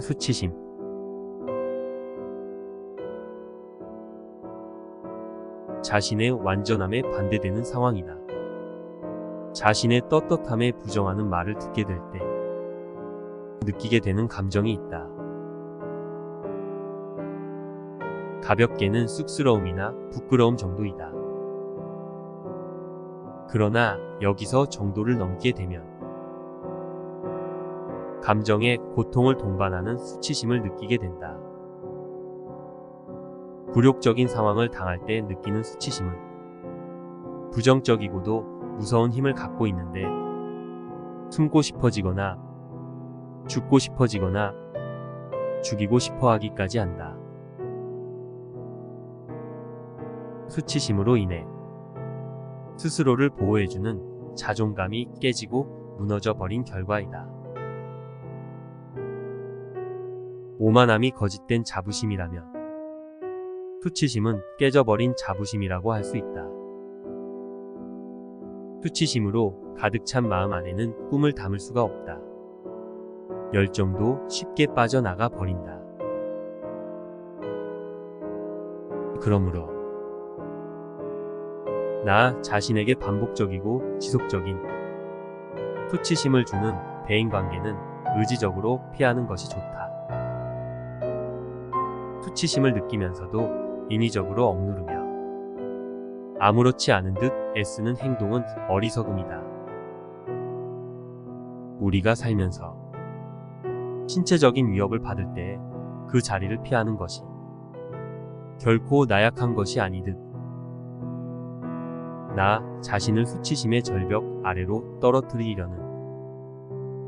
수치심 자신의 완전함에 반대되는 상황이다. 자신의 떳떳함에 부정하는 말을 듣게 될 때 느끼게 되는 감정이 있다. 가볍게는 쑥스러움이나 부끄러움 정도이다. 그러나 여기서 정도를 넘게 되면 감정에 고통을 동반하는 수치심을 느끼게 된다. 굴욕적인 상황을 당할 때 느끼는 수치심은 부정적이고도 무서운 힘을 갖고 있는데 숨고 싶어지거나 죽고 싶어지거나 죽이고 싶어 하기까지 한다. 수치심으로 인해 스스로를 보호해주는 자존감이 깨지고 무너져 버린 결과이다. 오만함이 거짓된 자부심이라면 수치심은 깨져버린 자부심이라고 할 수 있다. 수치심으로 가득 찬 마음 안에는 꿈을 담을 수가 없다. 열정도 쉽게 빠져나가 버린다. 그러므로 나 자신에게 반복적이고 지속적인 수치심을 주는 대인관계는 의지적으로 피하는 것이 좋다. 수치심을 느끼면서도 인위적으로 억누르며 아무렇지 않은 듯 애쓰는 행동은 어리석음이다. 우리가 살면서 신체적인 위협을 받을 때 그 자리를 피하는 것이 결코 나약한 것이 아니듯 나 자신을 수치심의 절벽 아래로 떨어뜨리려는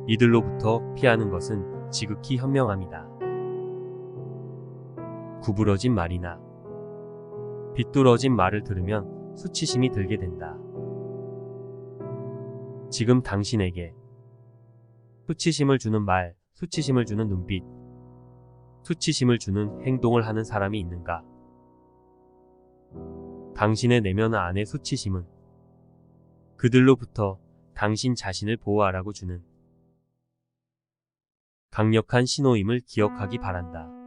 이들로부터 피하는 것은 지극히 현명합니다. 구부러진 말이나 비뚤어진 말을 들으면 수치심이 들게 된다. 지금 당신에게 수치심을 주는 말, 수치심을 주는 눈빛, 수치심을 주는 행동을 하는 사람이 있는가? 당신의 내면 안의 수치심은 그들로부터 당신 자신을 보호하라고 주는 강력한 신호임을 기억하기 바란다.